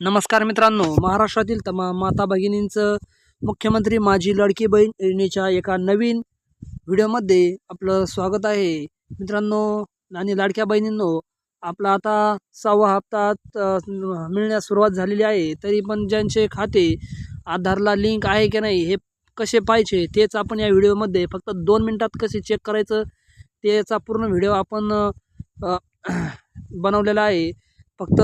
नमस्कार मित्रांनो महाराष्ट्रातील तमाम माता भगिनींचं मुख्यमंत्री माझी लडकी बहीण योजनेच्या एका नवीन व्हिडिओमध्ये आपलं स्वागत आहे. मित्रांनो आणि लाडक्या बहिणींनो आपला आता सहावा हप्तात मिळण्यास सुरुवात झालेली आहे. तरी पण ज्यांचे खाते आधारला लिंक आहे की नाही हे कसे पाहिजे तेच आपण या व्हिडिओमध्ये फक्त दोन मिनटात कसे चेक करायचं त्याचा पूर्ण व्हिडिओ आपण बनवलेला आहे. फक्त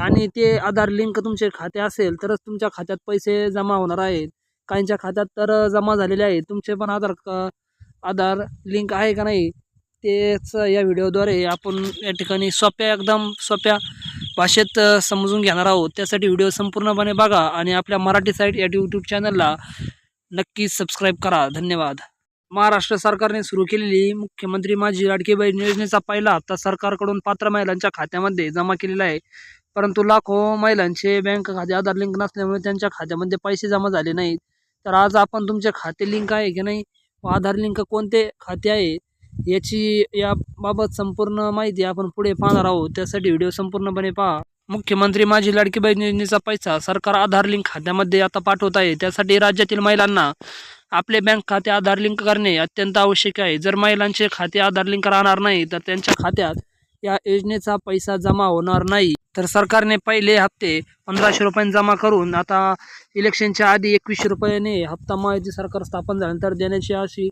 आणि ते आधार लिंक तुमचे खाते असेल तरच तुमच्या खात्यात पैसे जमा होणार आहेत. काहींच्या खात्यात तर जमा झालेले आहेत. तुमचे पण आधार क आधार लिंक आहे का नाही तेच या व्हिडिओद्वारे आपण या ठिकाणी सोप्या एकदम सोप्या भाषेत समजून घेणार आहोत. त्यासाठी व्हिडिओ संपूर्णपणे बघा आणि आपल्या मराठी साईट या यूट्यूब चॅनलला नक्कीच सबस्क्राईब करा. धन्यवाद. महाराष्ट्र सरकारने सुरू केलेली मुख्यमंत्री माझी लाडकी बहीण योजनेचा पहिला हप्ता सरकारकडून पात्र महिलांच्या खात्यामध्ये जमा केलेला आहे. परंतु लाखो महिलांचे बँक खाते आधार लिंक नसल्यामुळे त्यांच्या खात्यामध्ये पैसे जमा झाले नाहीत. तर आज आपण तुमचे खाते लिंक आहे की नाही व आधार लिंक कोणते खाते आहे याची याबाबत संपूर्ण माहिती आपण पुढे पाहणार आहोत. त्यासाठी व्हिडिओ संपूर्णपणे पहा. मुख्यमंत्री माझी लाडकी बहीण योजनेचा पैसा सरकार आधार लिंक खात्यामध्ये आता पाठवत आहे. त्यासाठी राज्यातील महिलांना आपले बँक खाते आधार लिंक करणे अत्यंत आवश्यक आहे. जर महिलांचे खाते आधार लिंक राहणार नाही तर त्यांच्या खात्यात या योजनेचा पैसा जमा होणार नाही. तर सरकारने पहिले हप्ते पंधराशे रुपयांनी जमा करून आता इलेक्शनच्या आधी एकवीसशे रुपयाने हप्ता माहिती सरकार स्थापन झाल्यानंतर देण्याची अशी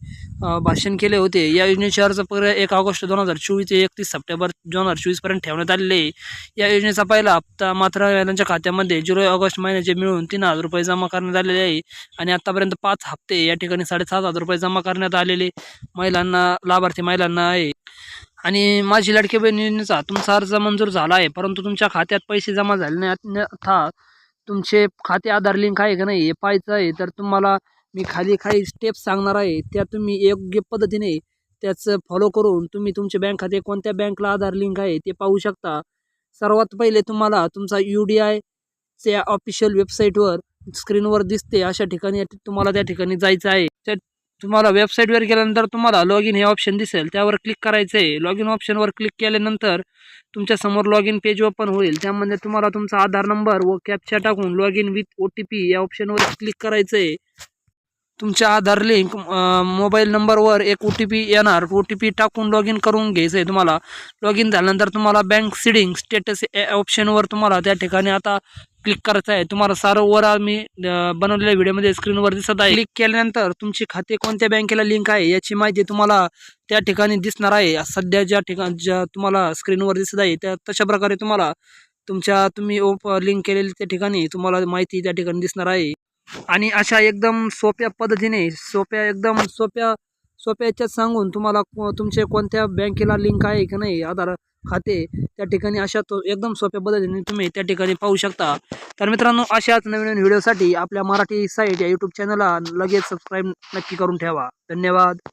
भाषण केले होते या योजनेचे अर्ज पर्याय एक ऑगस्ट दोन हजार चोवीस ते एकतीस सप्टेंबर दोन हजार चोवीसपर्यंत ठेवण्यात आलेले आहे. या योजनेचा पहिला हप्ता मात्र महिलांच्या खात्यामध्ये जुलै ऑगस्ट महिन्याचे मिळून तीन हजार रुपये जमा करण्यात आलेले आहे आणि आत्तापर्यंत पाच हप्ते या ठिकाणी साडेसात हजार रुपये जमा करण्यात आलेले महिलांना लाभार्थी महिलांना आहे आणि माझी लाडकी बहीण तुमचा अर्ज मंजूर झाला आहे परंतु तुमच्या खात्यात पैसे जमा झाले नाही अन्यथा तुमचे खाते आधार लिंक आहे का नाही हे पाहायचं आहे. तर तुम्हाला मी खाली काही स्टेप्स सांगणार आहे. त्या तुम्ही योग्य पद्धतीने त्याचं फॉलो करून तुम्ही तुमचे बँक खाते कोणत्या बँकला आधार लिंक आहे ते पाहू शकता. सर्वात पहिले तुम्हाला तुमचा यू डी आयच्या ऑफिशियल वेबसाईटवर स्क्रीनवर दिसते. अशा ठिकाणी तुम्हाला त्या ठिकाणी जायचं आहे. त्या तुम्हाला वेबसाईटवर गेल्यानंतर तुम्हाला लॉग इन हे ऑप्शन दिसेल. त्यावर क्लिक करायचं आहे लॉग इन ऑप्शनवर क्लिक केल्यानंतर तुमच्यासमोर लॉग इन पेज ओपन होईल. त्यामध्ये तुम्हाला तुमचा आधार नंबर व कॅप्चा टाकून log in with O T P या ऑप्शनवर क्लिक करायचं आहे तुमच्या आधार लिंक मोबाईल नंबरवर एक ओ टी पी येणार. ओ टी पी टाकून लॉग इन करून घ्यायचं आहे तुम्हाला. लॉग इन झाल्यानंतर तुम्हाला बँक सिडिंग स्टेटस ऑप्शनवर तुम्हाला त्या ठिकाणी आता क्लिक करायचं आहे. तुम्हाला सारं वर आम्ही बनवलेल्या व्हिडिओमध्ये स्क्रीनवर दिसत आहे. क्लिक केल्यानंतर तुमचे खाते कोणत्या बँकेला लिंक आहे याची माहिती तुम्हाला त्या ठिकाणी दिसणार आहे. सध्या ज्या ठिकाण ज्या तुम्हाला स्क्रीनवर दिसत आहे त्या तशा प्रकारे तुम्हाला तुमच्या तुम्ही ओप लिंक केलेली त्या ठिकाणी तुम्हाला माहिती त्या ठिकाणी दिसणार आहे. आणि अशा एकदम सोप्या पद्धतीने सोप्या एकदम सोप्या सोप्या याच्यात सांगून तुम्हाला को- तुमचे कोणत्या बँकेला लिंक आहे की नाही आधार खाते त्या ठिकाणी अशा तो एकदम सोप्या पद्धतीने तुम्ही त्या ठिकाणी पाहू शकता. तर मित्रांनो अशाच नवीन नवीन व्हिडिओसाठी आपल्या मराठी साईट या यूट्यूब चॅनलला लगेच सबस्क्राईब नक्की करून ठेवा. धन्यवाद.